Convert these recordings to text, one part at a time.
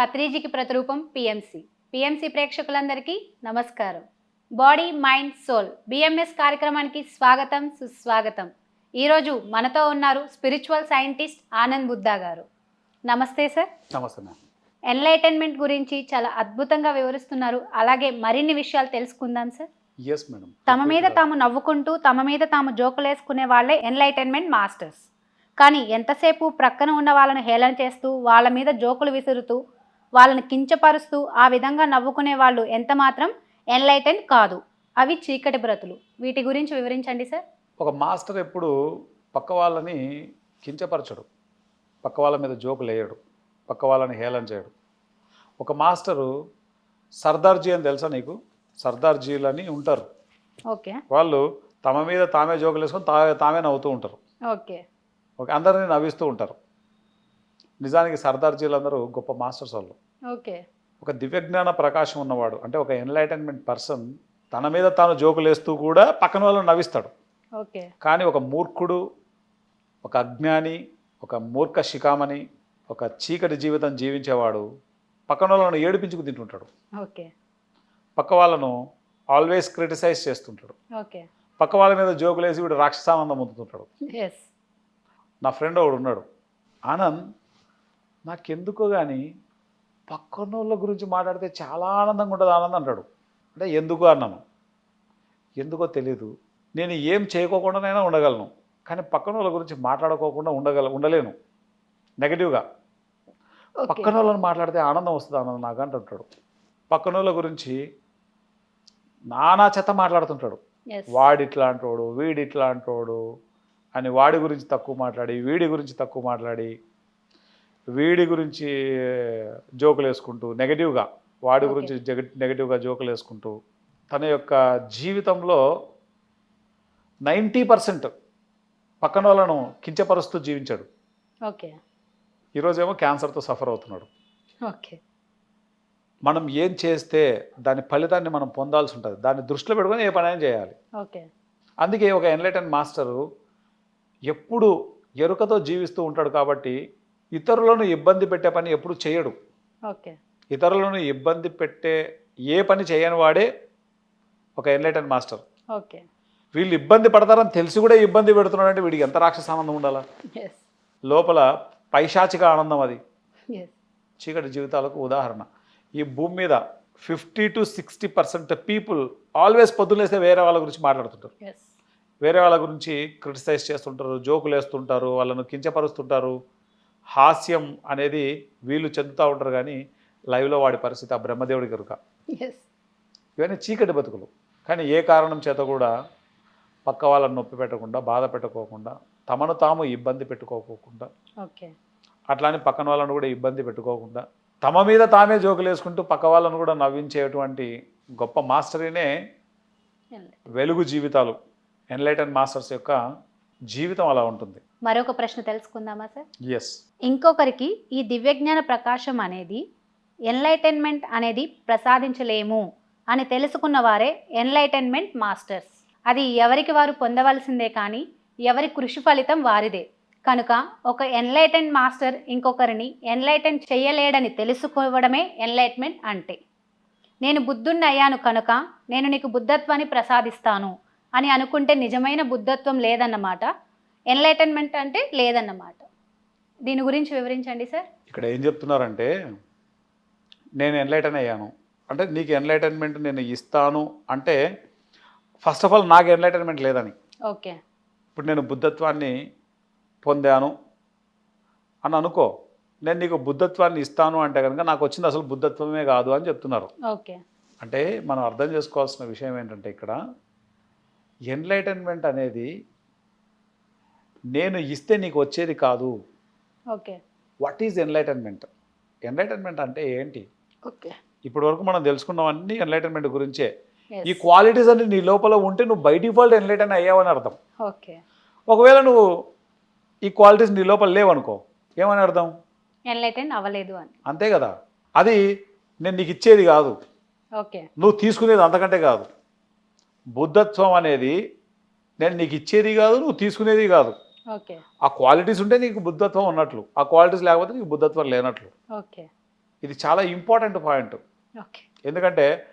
పత్రిజీకి ప్రతిరూపం PMC. PMC ప్రేక్షకులందరికీ నమస్కారం. బాడీ మైండ్ సోల్ బిఎంఎస్ కార్యక్రమానికి స్వాగతం సుస్వాగతం. ఈరోజు మనతో ఉన్నారు స్పిరిచువల్ సైంటిస్ట్ ఆనంద్ బుద్ధా గారు. నమస్తే సార్. నమస్తే ఎన్లైటన్మెంట్ గురించి చాలా అద్భుతంగా వివరిస్తున్నారు. అలాగే మరిన్ని విషయాలు తెలుసుకుందాం సార్. ఎస్ మేడం తమ మీద తాము నవ్వుకుంటూ తమ మీద తాము జోకులేసుకునే వాళ్ళే ఎన్లైటన్మెంట్ మాస్టర్స్. కానీ ఎంతసేపు ప్రక్కన ఉన్న వాళ్ళని హేళన చేస్తూ వాళ్ళ మీద జోకులు విసురుతూ వాళ్ళని కించపరుస్తూ ఆ విధంగా నవ్వుకునే వాళ్ళు ఎంత మాత్రం ఎన్లైటన్ కాదు. అవి చీకటి బ్రతులు. వీటి గురించి వివరించండి సార్. ఒక మాస్టర్ ఎప్పుడు పక్క వాళ్ళని కించపరచడు. పక్క వాళ్ళ మీద జోకులు వేయడు పక్క వాళ్ళని హేళన చేయడు. ఒక మాస్టరు సర్దార్జీ అని తెలుసా నీకు? సర్దార్జీలు అని ఉంటారు. ఓకే. వాళ్ళు తమ మీద తామే జోకులు వేసుకొని తా తామే నవ్వుతూ ఉంటారు. ఓకే. ఓకే అందరినీ నవ్విస్తూ ఉంటారు. నిజానికి సర్దార్జీలు అందరూ గొప్ప మాస్టర్స్ వాళ్ళు. ఓకే. ఒక దివ్యజ్ఞాన ప్రకాశం ఉన్నవాడు అంటే ఒక ఎన్లైటన్మెంట్ పర్సన్ తన మీద తాను జోకులు వేస్తూ కూడా పక్కన వాళ్ళని నవ్విస్తాడు. ఓకే. కానీ ఒక మూర్ఖుడు ఒక అజ్ఞాని ఒక మూర్ఖ శిఖామణి ఒక చీకటి జీవితం జీవించేవాడు పక్కన వాళ్ళను ఏడిపించుకు తింటుంటాడు. ఓకే. పక్క వాళ్ళను ఆల్వేస్ క్రిటిసైజ్ చేస్తుంటాడు. ఓకే. పక్క వాళ్ళ మీద జోకులు వేసి వీడు రాక్షసానందం పొందుతుంటాడు. నా ఫ్రెండ్ ఒకడు ఉన్నాడు. ఆనంద్ నాకెందుకో కానీ పక్కన వాళ్ళ గురించి మాట్లాడితే చాలా ఆనందంగా ఉంటుంది. ఆనందం అంటాడు. అంటే ఎందుకు అన్నాను? ఎందుకో తెలీదు. నేను ఏం చేయకోకుండానైనా ఉండగలను. కానీ పక్కన వాళ్ళ గురించి మాట్లాడుకోకుండా ఉండగల ఉండలేను. నెగటివ్గా పక్కన వాళ్ళని మాట్లాడితే ఆనందం వస్తుంది ఆనందం నాకు అంటుంటాడు. పక్కన వాళ్ళ గురించి నానా చెత్త మాట్లాడుతుంటాడు. ఎస్ వాడి ఇట్లాంటోడు వీడి ఇట్లాంటోడు అని వాడి గురించి తక్కువ మాట్లాడి వీడి గురించి తక్కువ మాట్లాడి వీడి గురించి జోకులు వేసుకుంటూ నెగటివ్గా వాడి. గురించి నెగటివ్గా జోకులు వేసుకుంటూ తన యొక్క జీవితంలో నైంటీ పర్సెంట్ పక్కన వాళ్ళను కించపరుస్తూ జీవించాడు. ఓకే. ఈరోజేమో క్యాన్సర్తో సఫర్ అవుతున్నాడు. ఓకే. మనం ఏం చేస్తే దాని ఫలితాన్ని మనం పొందాల్సి ఉంటుంది. దాన్ని దృష్టిలో పెట్టుకొని ఏ పనైనా చేయాలి. ఓకే. అందుకే ఒక ఎన్లైటన్ మాస్టరు ఎప్పుడు ఎరుకతో జీవిస్తూ ఉంటాడు కాబట్టి ఇతరులను ఇబ్బంది పెట్టే పని ఎప్పుడు చేయడు. ఓకే. ఇతరులను ఇబ్బంది పెట్టే ఏ పని చేయని వాడే ఒక ఎన్లైటన్ మాస్టర్ ఓకే. వీళ్ళు ఇబ్బంది పడతారని తెలిసి కూడా ఇబ్బంది పెడుతున్నాడంటే వీడికి ఎంత రాక్షస ఆనందం ఉండాలా? లోపల పైశాచిక ఆనందం అది. చీకటి జీవితాలకు ఉదాహరణ. ఈ భూమి మీద fifty to sixty percent people always పొద్దులేస్తే వేరే వాళ్ళ గురించి మాట్లాడుతుంటారు. వేరే వాళ్ళ గురించి క్రిటిసైజ్ చేస్తుంటారు జోకులు వేస్తుంటారు వాళ్ళను కించపరుస్తుంటారు. హాస్యం అనేది వీళ్ళు చెందుతూ ఉంటారు కానీ లైవ్లో వాడి పరిస్థితి ఆ బ్రహ్మదేవుడి కనుక. ఇవన్నీ చీకటి బతుకులు. కానీ ఏ కారణం చేత కూడా పక్క వాళ్ళని నొప్పి పెట్టకుండా బాధ పెట్టుకోకుండా తమను తాము ఇబ్బంది పెట్టుకోకుండా ఓకే అట్లానే పక్కన వాళ్ళను కూడా ఇబ్బంది పెట్టుకోకుండా తమ మీద తామే జోకులు వేసుకుంటూ పక్క వాళ్ళను కూడా నవ్వించేటువంటి గొప్ప మాస్టరీనే వెలుగు జీవితాలు ఎన్లైటన్ మాస్టర్స్ యొక్క జీవితం అలా ఉంటుంది. మరొక ప్రశ్న తెలుసుకుందామా సార్? ఎస్ ఇంకొకరికి ఈ దివ్యజ్ఞాన ప్రకాశం అనేది ఎన్లైటన్మెంట్ అనేది ప్రసాదించలేము అని తెలుసుకున్న వారే ఎన్లైటన్మెంట్ మాస్టర్స్. అది ఎవరికి వారు పొందవలసిందే కానీ ఎవరి కృషి ఫలితం వారిదే. కనుక ఒక ఎన్లైటన్ మాస్టర్ ఇంకొకరిని ఎన్లైటన్ చేయలేడని తెలుసుకోవడమే ఎన్లైట్మెంట్ అంటే. నేను బుద్ధుణ్ణి అయ్యాను కనుక నేను నీకు బుద్ధత్వాన్ని ప్రసాదిస్తాను అని అనుకుంటే నిజమైన బుద్ధత్వం లేదన్నమాట. ఎన్లైటన్మెంట్ అంటే లేదన్నమాట. దీని గురించి వివరించండి సార్. ఇక్కడ ఏం చెప్తున్నారంటే నేను ఎన్లైటన్ అయ్యాను. అంటే నీకు ఎన్లైటన్మెంట్ నేను ఇస్తాను అంటే ఫస్ట్ ఆఫ్ ఆల్ నాకు ఎన్లైటన్మెంట్ లేదని. ఓకే. ఇప్పుడు నేను బుద్ధత్వాన్ని పొందాను అని అనుకో నేను నీకు బుద్ధత్వాన్ని ఇస్తాను అంటే కనుక నాకు వచ్చింది అసలు బుద్ధత్వమే కాదు అని చెప్తున్నారు. ఓకే. అంటే మనం అర్థం చేసుకోవాల్సిన విషయం ఏంటంటే ఇక్కడ ఎన్లైటన్మెంట్ అనేది నేను ఇస్తే నీకు వచ్చేది కాదు. Okay. What is enlightenment enlightenment అంటే ఏంటి? ఓకే. ఇప్పటి వరకు మనం తెలుసుకున్నాం అన్ని ఎన్లైటన్మెంట్ గురించే. ఈ క్వాలిటీస్ అన్ని నీ లోపల ఉంటే నువ్వు బై డిఫాల్ట్ ఎన్లైటన్ అయ్యావని అర్థం. ఓకే. ఒకవేళ నువ్వు ఈ క్వాలిటీస్ నీ లోపల లేవనుకో ఏమని అర్థం? ఎన్లైటన్ అవ్వలేదు అని. అంతే కదా? అది నేను నీకు ఇచ్చేది కాదు. ఓకే. నువ్వు తీసుకునేది అంతకంటే కాదు. బుద్ధత్వం అనేది నేను నీకు ఇచ్చేది కాదు నువ్వు తీసుకునేది కాదు. ఆ క్వాలిటీస్ ఉంటే నీకు బుద్ధత్వం ఉన్నట్లు. ఆ క్వాలిటీస్ లేకపోతే నీకు బుద్ధత్వం లేనట్లు. ఓకే. ఇది చాలా ఇంపార్టెంట్ పాయింట్. ఎందుకంటే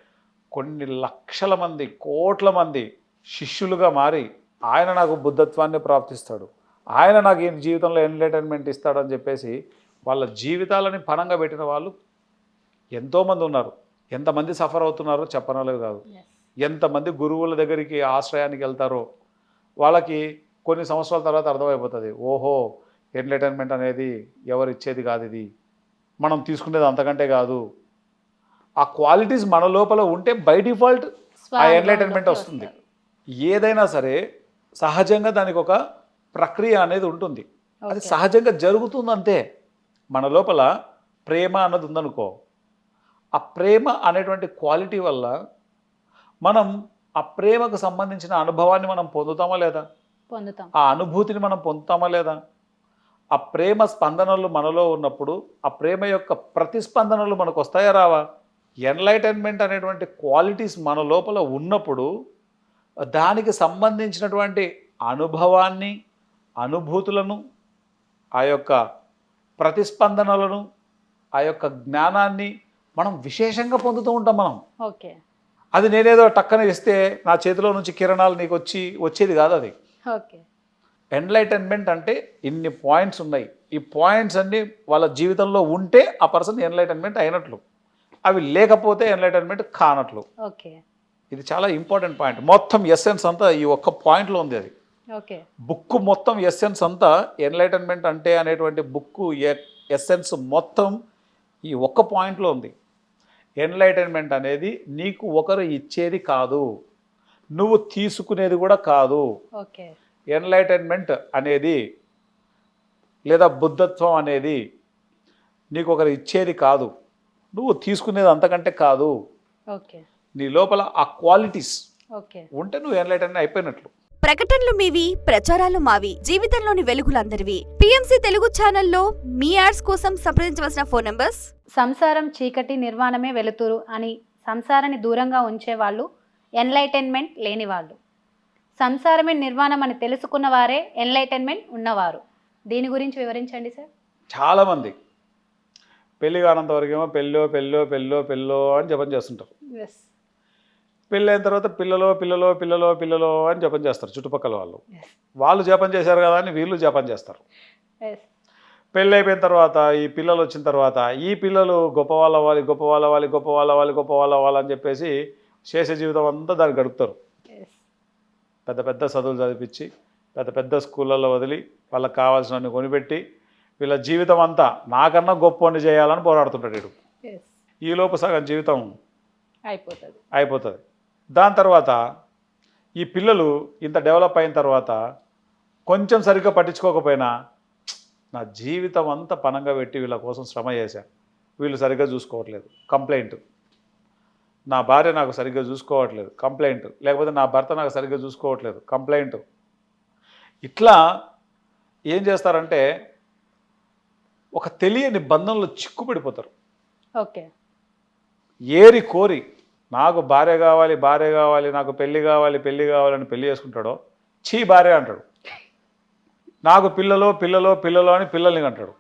కొన్ని లక్షల మంది కోట్ల మంది శిష్యులుగా మారి ఆయన నాకు బుద్ధత్వాన్ని ప్రాప్తిస్తాడు. ఆయన నాకు ఈ జీవితంలో ఎంటర్టైన్మెంట్ ఇస్తాడని చెప్పేసి వాళ్ళ జీవితాలని పణంగా పెట్టిన వాళ్ళు ఎంతోమంది ఉన్నారు. ఎంతమంది సఫర్ అవుతున్నారో చెప్పనలేదు కాదు. ఎంతమంది గురువుల దగ్గరికి ఆశ్రయానికి వెళ్తారో వాళ్ళకి కొన్ని సంవత్సరాల తర్వాత అర్థమైపోతుంది. ఓహో ఎంటర్టైన్మెంట్ అనేది ఎవరు ఇచ్చేది కాదు ఇది. మనం తీసుకునేది అంతకంటే కాదు. ఆ క్వాలిటీస్ మన లోపల ఉంటే బై డిఫాల్ట్ ఆ ఎంటర్టైన్మెంట్ వస్తుంది. ఏదైనా సరే సహజంగా దానికి ఒక ప్రక్రియ అనేది ఉంటుంది. అది. సహజంగా జరుగుతుంది అంతే మన లోపల ప్రేమ అన్నది ఉందనుకో ఆ ప్రేమ అనేటువంటి క్వాలిటీ వల్ల మనం ఆ ప్రేమకు సంబంధించిన అనుభవాన్ని మనం పొందుతామా లేదా? ఆ అనుభూతిని మనం పొందుతామా లేదా? ఆ ప్రేమ స్పందనలు మనలో ఉన్నప్పుడు ఆ ప్రేమ యొక్క ప్రతిస్పందనలు మనకు వస్తాయా రావా? ఎన్లైటన్మెంట్ అనేటువంటి క్వాలిటీస్ మన లోపల ఉన్నప్పుడు దానికి సంబంధించినటువంటి అనుభవాన్ని అనుభూతులను ఆ యొక్క ప్రతిస్పందనలను ఆ యొక్క జ్ఞానాన్ని మనం విశేషంగా పొందుతూ ఉంటాం మనం. ఓకే. అది నేనేదో టక్కన ఇస్తే నా చేతిలో నుంచి కిరణాలు నీకు వచ్చి వచ్చేది కాదు అది. ఓకే. ఎన్లైటన్మెంట్ అంటే ఇన్ని పాయింట్స్ ఉన్నాయి. ఈ పాయింట్స్ అన్నీ వాళ్ళ జీవితంలో ఉంటే ఆ పర్సన్ ఎన్లైటన్మెంట్ అయినట్లు. అవి లేకపోతే ఎన్లైటన్మెంట్ కానట్లు. ఓకే. ఇది చాలా ఇంపార్టెంట్ పాయింట్ మొత్తం ఎస్సెన్స్ అంతా ఈ ఒక్క పాయింట్లో ఉంది అది. ఓకే. బుక్ మొత్తం ఎస్సెన్స్ అంతా ఎన్లైటన్మెంట్ అంటే అనేటువంటి బుక్ ఎస్సెన్స్ మొత్తం ఈ ఒక్క పాయింట్లో ఉంది. ఎన్లైటన్మెంట్ అనేది నీకు ఒకరు ఇచ్చేది కాదు. నువ్వు తీసుకునేది కూడా కాదు. ఓకే. ఎన్లైటన్మెంట్ అనేది లేదా బుద్ధత్వం అనేది నీకు ఒకరు ఇచ్చేది కాదు. నువ్వు తీసుకునేది అంతకంటే కాదు. ఓకే. నీ లోపల ఆ క్వాలిటీస్ ఓకే. ఉంటే నువ్వు ఎన్లైటన్ అయిపోయినట్లు. ప్రకటనలు మీవి ప్రచారాలు మావి జీవితంలోని వెలుగులందరివి. పిఎంసి తెలుగు ఛానల్లో మీ యాడ్స్ కోసం సంప్రదించవలసిన ఫోన్ నంబర్స్? సంసారం చీకటి నిర్వాణమే వెలుతురు అని సంసారాన్ని దూరంగా ఉంచేవాళ్ళు ఎన్లైటన్మెంట్ లేనివాళ్ళు. సంసారమే నిర్వాణం అని తెలుసుకున్న వారే ఎన్లైటన్మెంట్ ఉన్నవారు. దీని గురించి వివరించండి సార్. చాలామంది పెళ్ళి కానంత వరకేమో పెళ్ళో పెళ్ళో పెళ్ళో పెళ్ళో అని జపం చేస్తుంటారు. పెళ్ళి అయిన తర్వాత పిల్లలో పిల్లలో పిల్లలో పిల్లలో అని జపం చేస్తారు చుట్టుపక్కల వాళ్ళు. వాళ్ళు జపం చేశారు కదా అని వీళ్ళు జపం చేస్తారు. పెళ్ళి అయిపోయిన తర్వాత ఈ పిల్లలు వచ్చిన తర్వాత ఈ పిల్లలు గొప్ప వాళ్ళ వాలి గొప్ప వాళ్ళ వాలి గొప్ప వాళ్ళ వాలి గొప్ప వాళ్ళ వాళ్ళని చెప్పేసి చేసే జీవితం అంతా దాన్ని గడుపుతారు. పెద్ద పెద్ద చదువులు చదివించి పెద్ద పెద్ద స్కూళ్ళల్లో వదిలి వాళ్ళకి కావాల్సినవన్నీ కొనిపెట్టి వీళ్ళ జీవితం అంతా నాకన్నా గొప్ప చేయాలని పోరాడుతుంటాడు వీడు. ఈలోపు సగం జీవితం అయిపోతుంది. అయిపోతుంది. దాని తర్వాత ఈ పిల్లలు ఇంత డెవలప్ అయిన తర్వాత కొంచెం సరిగ్గా పట్టించుకోకపోయినా "ఛ్, నా జీవితం అంతా పనంగా పెట్టి వీళ్ళ కోసం శ్రమ చేశా. వీళ్ళు సరిగ్గా చూసుకోవట్లేదు. కంప్లైంట్. నా భార్య నాకు సరిగ్గా చూసుకోవట్లేదు. కంప్లైంట్ లేకపోతే నా భర్త నాకు సరిగ్గా చూసుకోవట్లేదు. కంప్లైంట్ ఇట్లా ఏం చేస్తారంటే ఒక తెలియని బంధంలో చిక్కుపడిపోతారు. ఓకే. ఏరి కోరి నాకు భార్య కావాలి భార్య కావాలి నాకు పెళ్ళి కావాలి పెళ్ళి కావాలని పెళ్ళి చేసుకుంటాడో చీ భార్య అంటాడు. నాకు పిల్లలో పిల్లలో పిల్లలో అని పిల్లల్ని అంటాడు.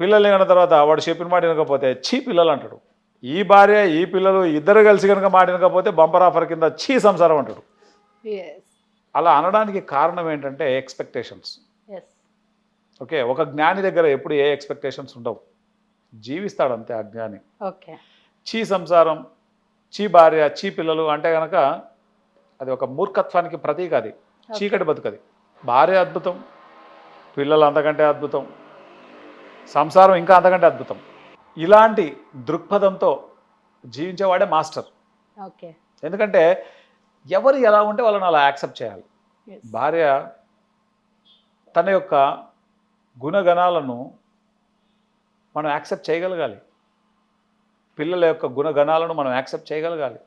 పిల్లల్ని కన్న తర్వాత వాడు చెప్పిన మాట వినకపోతే చీ పిల్లలు అంటాడు. ఈ భార్య ఈ పిల్లలు ఇద్దరు కలిసి కనుక మాట వినకపోతే బంపర్ ఆఫర్ కింద చీ సంసారం అంటాడు. అలా అనడానికి కారణం ఏంటంటే ఎక్స్పెక్టేషన్స్ ఓకే ఒక జ్ఞాని దగ్గర ఎప్పుడు ఏ ఎక్స్పెక్టేషన్స్ ఉండవు. జీవిస్తాడు అంతే ఆ జ్ఞాని. ఓకే చీ సంసారం చీ భార్య చీ పిల్లలు అంటే కనుక అది ఒక మూర్ఖత్వానికి ప్రతీక అది. చీకటి బతుకది. భార్య అద్భుతం పిల్లలు అంతకంటే అద్భుతం సంసారం ఇంకా అంతకంటే అద్భుతం. ఇలాంటి దృక్పథంతో జీవించేవాడే మాస్టర్. ఓకే. ఎందుకంటే ఎవరు ఎలా ఉంటే వాళ్ళని అలా యాక్సెప్ట్ చేయాలి. భార్య తన యొక్క గుణగణాలను మనం యాక్సెప్ట్ చేయగలగాలి. పిల్లల యొక్క గుణగణాలను మనం యాక్సెప్ట్ చేయగలగాలి.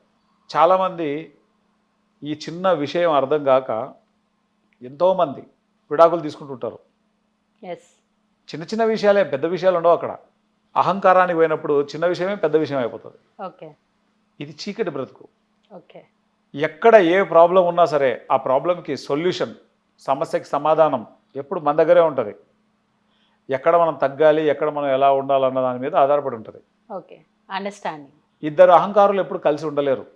చాలామంది ఈ చిన్న విషయం అర్థం కాక ఎంతోమంది విడాకులు తీసుకుంటుంటారు. చిన్న చిన్న విషయాలే పెద్ద విషయాలు ఉండవు అక్కడ. అహంకారానికి పోయినప్పుడు చిన్న విషయమే పెద్ద విషయం అయిపోతుంది. ఓకే. ఇది చీకటి బ్రతుకు. ఓకే. ఎక్కడ ఏ ప్రాబ్లం ఉన్నా సరే ఆ ప్రాబ్లంకి సొల్యూషన్ సమస్యకి సమాధానం ఎప్పుడు మన దగ్గరే ఉంటుంది. ఎక్కడ మనం తగ్గాలి ఎక్కడ మనం ఎలా ఉండాలన్న దాని మీద ఆధారపడి ఉంటుంది. ఓకే. అండర్స్టాండింగ్. ఇద్దరు అహంకారులు ఎప్పుడు కలిసి ఉండలేరు.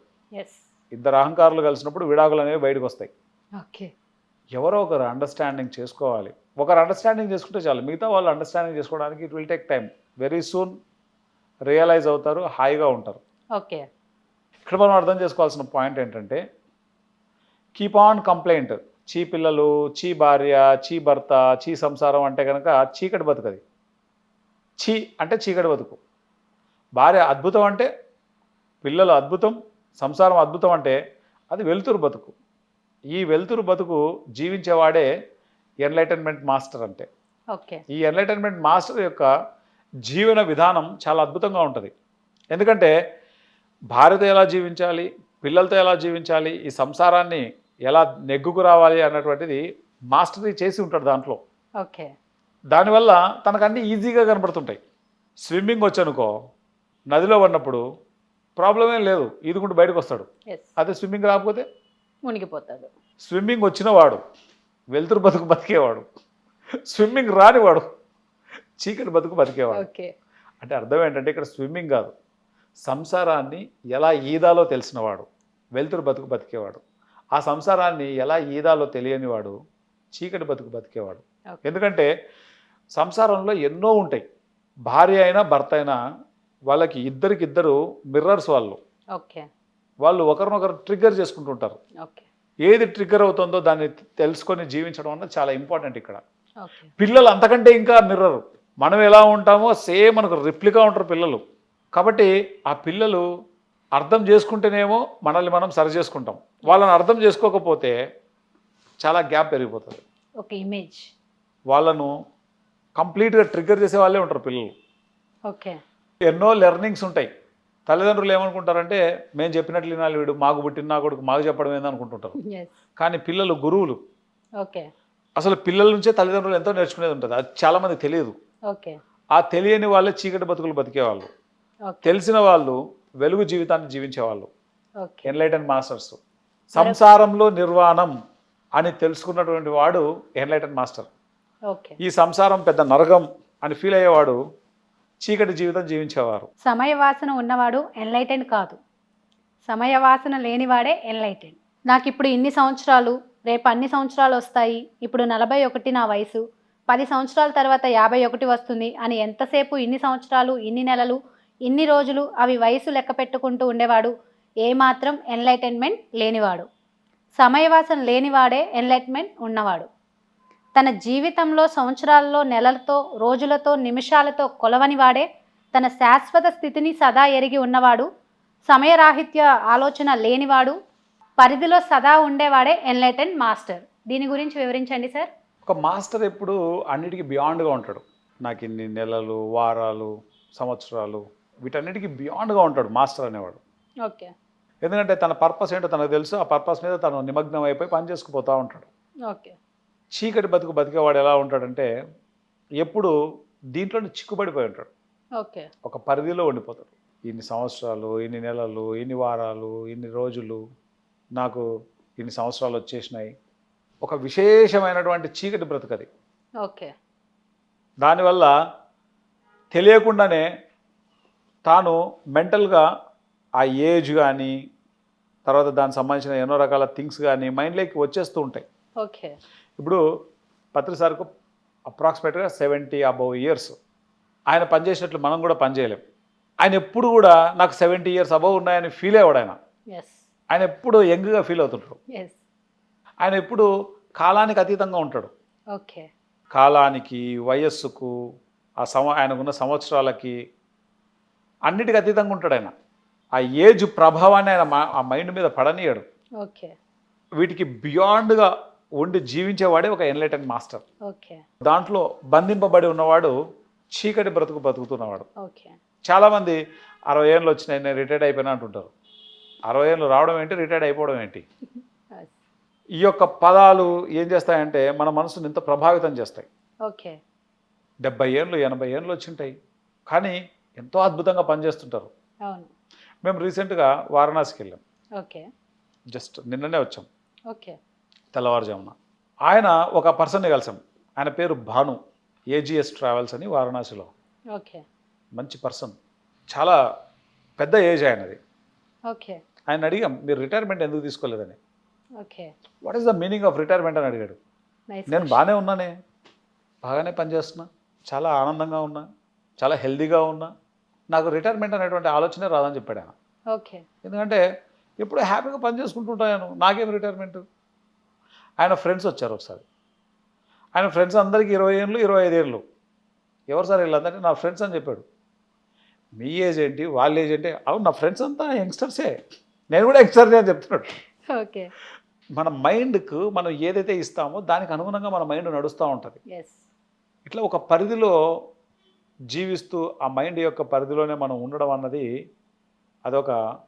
ఇద్దరు అహంకారులు కలిసినప్పుడు విడాకులు అనేవి బయటకు వస్తాయి. ఓకే. ఎవరో ఒకరు అండర్స్టాండింగ్ చేసుకోవాలి. ఒకరు అండర్స్టాండింగ్ చేసుకుంటే చాలు. మిగతా వాళ్ళు అండర్స్టాండింగ్ చేసుకోవడానికి it will take time very soon realize అవుతారు హాయిగా ఉంటారు. ఓకే. ఇక్కడ మనం అర్థం చేసుకోవాల్సిన పాయింట్ ఏంటంటే కీప్ ఆన్ కంప్లైంట్ చీ పిల్లలు చీ భార్య చీ భర్త చీ సంసారం అంటే కనుక చీకటి బతుకది. చీ అంటే చీకటి బతుకు. భార్య అద్భుతం అంటే పిల్లలు అద్భుతం సంసారం అద్భుతం అంటే అది వెలుతురు బతుకు. ఈ వెలుతురు బతుకు జీవించేవాడే ఎన్లైటన్మెంట్ మాస్టర్ అంటే. ఓకే. ఈ ఎన్లైటన్మెంట్ మాస్టర్ యొక్క జీవన విధానం చాలా అద్భుతంగా ఉంటుంది. ఎందుకంటే భార్యతో ఎలా జీవించాలి పిల్లలతో ఎలా జీవించాలి ఈ సంసారాన్ని ఎలా నెగ్గుకు రావాలి అన్నటువంటిది మాస్టరీ చేసి ఉంటాడు దాంట్లో. ఓకే. దానివల్ల తనకు అన్నీ ఈజీగా కనపడుతుంటాయి. స్విమ్మింగ్ వచ్చనుకో నదిలో ఉన్నప్పుడు ప్రాబ్లం ఏం లేదు ఈదుకుంటూ బయటకు వస్తాడు అదే స్విమ్మింగ్ రాకపోతే? మునిగిపోతాడు. స్విమ్మింగ్ వచ్చినవాడు వెలుతురు బతుకు బతికేవాడు. స్విమ్మింగ్ రానివాడు. చీకటి బతుకు బతికేవాడు. అంటే అర్థం ఏంటంటే ఇక్కడ స్విమ్మింగ్ కాదు. సంసారాన్ని ఎలా ఈదాలో తెలిసినవాడు వెలుతురు బతుకు బతికేవాడు. ఆ సంసారాన్ని ఎలా ఈదాలో తెలియనివాడు చీకటి బతుకు బతికేవాడు. ఎందుకంటే సంసారంలో ఎన్నో ఉంటాయి. భార్య అయినా భర్త అయినా వాళ్ళకి ఇద్దరికి ఇద్దరు మిర్రర్స్ వాళ్ళు. ఓకే. వాళ్ళు ఒకరినొకరు ట్రిగ్గర్ చేసుకుంటుంటారు. ఏది ట్రిగ్గర్ అవుతుందో దాన్ని తెలుసుకొని జీవించడం అన్నది చాలా ఇంపార్టెంట్ ఇక్కడ. పిల్లలు అంతకంటే ఇంకా మిర్రర్ మనం ఎలా ఉంటామో సేమ్ మనకు రిప్లికా ఉంటారు పిల్లలు. కాబట్టి ఆ పిల్లలు అర్థం చేసుకుంటేనేమో మనల్ని మనం సరి చేసుకుంటాం. వాళ్ళని అర్థం చేసుకోకపోతే చాలా గ్యాప్ పెరిగిపోతుంది. ఓకే ఇమేజ్ వాళ్ళను కంప్లీట్గా ట్రిగ్గర్ చేసే వాళ్ళే ఉంటారు పిల్లలు. ఓకే. ఎన్నో లెర్నింగ్స్ ఉంటాయి. తల్లిదండ్రులు ఏమనుకుంటారంటే మేము చెప్పినట్లు వినాలి వీడు మాకు పుట్టిన నా కొడుకు మాకు చెప్పడం ఏంది అనుకుంటుంటారు కానీ పిల్లలు గురువులు. ఓకే. అసలు పిల్లల నుంచే తల్లిదండ్రులు ఎంతో నేర్చుకునేది ఉంటుంది. అది చాలామంది తెలియదు. ఆ తెలియని వాళ్ళే చీకటి బతుకులు బతికేవాళ్ళు. ఓకే. తెలిసిన వాళ్ళు వెలుగు జీవితాన్ని జీవించేవాళ్ళు. ఓకే. ఎన్లైటన్ మాస్టర్స్ సంసారంలో నిర్వాణం అని తెలుసుకున్నటువంటి వాడు ఎన్లైటన్ మాస్టర్ ఓకే. ఈ సంసారం పెద్ద నరకం అని ఫీల్ అయ్యేవాడు చీకటి జీవితం జీవించేవారు. సమయవాసన ఉన్నవాడు ఎన్లైటెండ్ కాదు. సమయవాసన లేనివాడే ఎన్లైటెండ్ నాకు ఇప్పుడు ఇన్ని సంవత్సరాలు రేపు అన్ని సంవత్సరాలు వస్తాయి. ఇప్పుడు నలభై ఒకటి నా వయసు. పది సంవత్సరాల తర్వాత యాభై ఒకటి వస్తుంది. అని ఎంతసేపు ఇన్ని సంవత్సరాలు ఇన్ని నెలలు ఇన్ని రోజులు అవి వయసు లెక్క పెట్టుకుంటూ ఉండేవాడు ఏమాత్రం ఎన్లైటైన్మెంట్ లేనివాడు. సమయవాసన లేనివాడే ఎన్లైట్మెంట్ ఉన్నవాడు. తన జీవితంలో సంవత్సరాల్లో నెలలతో రోజులతో నిమిషాలతో కొలవని వాడే తన శాశ్వత స్థితిని సదా ఎరిగి ఉన్నవాడు సమయరాహిత్య ఆలోచన లేనివాడు పరిధిలో సదా ఉండేవాడే ఎన్లైటెన్ మాస్టర్. దీని గురించి వివరించండి సార్. ఒక మాస్టర్ ఎప్పుడు అన్నిటికీ బియాండ్గా ఉంటాడు. నాకు ఇన్ని నెలలు వారాలు సంవత్సరాలు వీటన్నిటికీ బియాండ్గా ఉంటాడు మాస్టర్ అనేవాడు. ఓకే. ఎందుకంటే తన పర్పస్ ఏంటో తనకు తెలుసు. ఆ పర్పస్ మీద తను నిమగ్నం అయిపోయి పని చేసుకుపోతూ ఉంటాడు. ఓకే. చీకటి బతుకు బతికేవాడు ఎలా ఉంటాడంటే ఎప్పుడు దీంట్లోనే చిక్కుపడిపోయి ఉంటాడు. ఓకే. ఒక పరిధిలో ఉండిపోతాడు. ఇన్ని సంవత్సరాలు ఇన్ని నెలలు ఇన్ని వారాలు ఇన్ని రోజులు నాకు ఇన్ని సంవత్సరాలు వచ్చేసినాయి. ఒక విశేషమైనటువంటి చీకటి బ్రతుకది. ఓకే. దానివల్ల తెలియకుండానే తాను మెంటల్గా ఆ ఏజ్ కానీ తర్వాత దానికి సంబంధించిన ఎన్నో రకాల థింగ్స్ కానీ మైండ్లోకి వచ్చేస్తూ ఉంటాయి. ఓకే. ఇప్పుడు పత్రి సార్కు అప్రాక్సిమేట్గా సెవెంటీ అబౌవ్ ఇయర్స్. ఆయన పనిచేసినట్లు మనం కూడా పనిచేయలేం. ఆయన ఎప్పుడు కూడా నాకు సెవెంటీ ఇయర్స్ అబౌవ్ ఉన్నాయని ఫీల్ అయ్యాడు ఆయన. ఆయన ఎప్పుడు యంగ్గా ఫీల్ అవుతుంటాడు ఎస్ ఆయన ఎప్పుడు కాలానికి అతీతంగా ఉంటాడు. ఓకే. కాలానికి వయస్సుకు ఆ సమ ఆయనకున్న సంవత్సరాలకి అన్నిటికీ అతీతంగా ఉంటాడు ఆయన. ఆ ఏజ్ ప్రభావాన్ని ఆయన ఆ మైండ్ మీద పడనీయడు. ఓకే. వీటికి బియాండ్గా ఉండి జీవించేవాడే ఒక ఎన్లైటన్ మాస్టర్. ఓకే. దాంట్లో బంధింపబడి ఉన్నవాడు చీకటి బ్రతుకు బతుకుతున్నవాడు. ఓకే. చాలామంది అరవై ఏళ్ళు వచ్చినాయి నేను రిటైర్డ్ అయిపోయినా అంటుంటారు. అరవై ఏళ్ళు రావడం ఏంటి? రిటైర్డ్ అయిపోవడం ఏంటి? ఈ యొక్క పదాలు ఏం చేస్తాయంటే మన మనసుని ఇంత ప్రభావితం చేస్తాయి. ఓకే. డెబ్బై ఏళ్ళు ఎనభై ఏళ్ళు వచ్చింటాయి. కానీ ఎంతో అద్భుతంగా పనిచేస్తుంటారు. అవును. మేము రీసెంట్గా వారణాసికి వెళ్ళాం ఓకే. జస్ట్ నిన్ననే వచ్చాం. ఓకే. తెల్లవారుజామున. ఆయన ఒక పర్సన్ని కలిసాం. ఆయన పేరు భాను. ఏజిఎస్ ట్రావెల్స్ అని వారణాసిలో. ఓకే. మంచి పర్సన్. చాలా పెద్ద ఏజ్ ఆయనది. ఓకే. ఆయన అడిగాం మీరు రిటైర్మెంట్ ఎందుకు తీసుకోలేదని? What is the meaning of retirement అని అడిగాడు. నేను బాగానే ఉన్నానే బాగానే పనిచేస్తున్నా చాలా ఆనందంగా ఉన్నా చాలా హెల్దీగా ఉన్నా నాకు రిటైర్మెంట్ అనేటువంటి ఆలోచనే రాదని చెప్పాడు ఆయన. ఓకే. ఎందుకంటే ఎప్పుడు హ్యాపీగా పని చేసుకుంటుంటాను నాకేం రిటైర్మెంట్ ఆయన ఫ్రెండ్స్ వచ్చారు ఒకసారి. ఆయన ఫ్రెండ్స్ అందరికీ ఇరవై ఏళ్ళు ఇరవై ఐదు ఏళ్ళు. ఎవరు సార్ వీళ్ళందరికీ నా ఫ్రెండ్స్ అని చెప్పాడు. మీ ఏజ్ ఏంటి? వాళ్ళ ఏజ్ ఏంటి? అవును నా ఫ్రెండ్స్ అంతా యంగ్స్టర్సే. నేను కూడా యంగ్స్టర్నే అని చెప్తున్నాడు. ఓకే. మన మైండ్కు మనం ఏదైతే ఇస్తామో దానికి అనుగుణంగా మన మైండ్ నడుస్తూ ఉంటుంది. ఇట్లా ఒక పరిధిలో జీవిస్తూ ఆ మైండ్ యొక్క పరిధిలోనే మనం ఉండడం అన్నది అదొక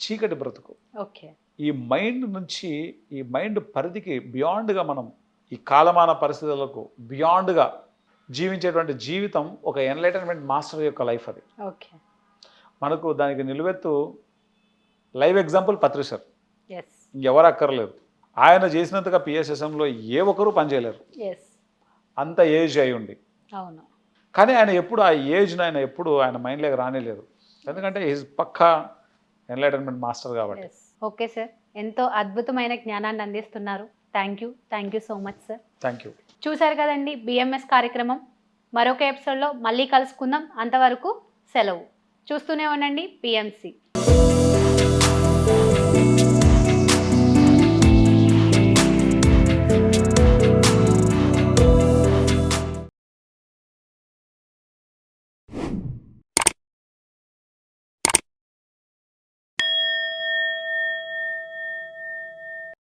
చీకటి బ్రతుకు. ఓకే. ఈ మైండ్ నుంచి ఈ మైండ్ పరిధికి బియాండ్గా మనం ఈ కాలమాన పరిస్థితులకు బియాండ్గా జీవించేటువంటి జీవితం ఒక ఎన్లైటన్మెంట్ మాస్టర్ యొక్క లైఫ్ అది. ఓకే. మనకు దానికి నిలువెత్తు లైవ్ ఎగ్జాంపుల్ పత్రిసర్ ఎస్ ఇంకెవరు అక్కర్లేదు. ఆయన చేసినంతగా పిఎస్ఎస్ఎంలో ఏ ఒక్కరూ పనిచేయలేరు. అంత ఏజ్ అయి ఉండి. అవును. కానీ ఆయన ఎప్పుడు ఆ ఏజ్ని ఆయన ఎప్పుడు ఆయన మైండ్లోకి రానేలేదు. ఎందుకంటే ఈజ్ పక్కా ఎన్లైటన్మెంట్ మాస్టర్ కాబట్టి. ఓకే సార్ ఎంతో అద్భుతమైన జ్ఞానాన్ని అందిస్తున్నారు. Thank you thank you so much sir thank you చూశారు కదండి బిఎంఎస్ కార్యక్రమం. మరొక ఎపిసోడ్లో మళ్ళీ కలుసుకుందాం. అంతవరకు సెలవు. చూస్తూనే ఉండండి పిఎంసి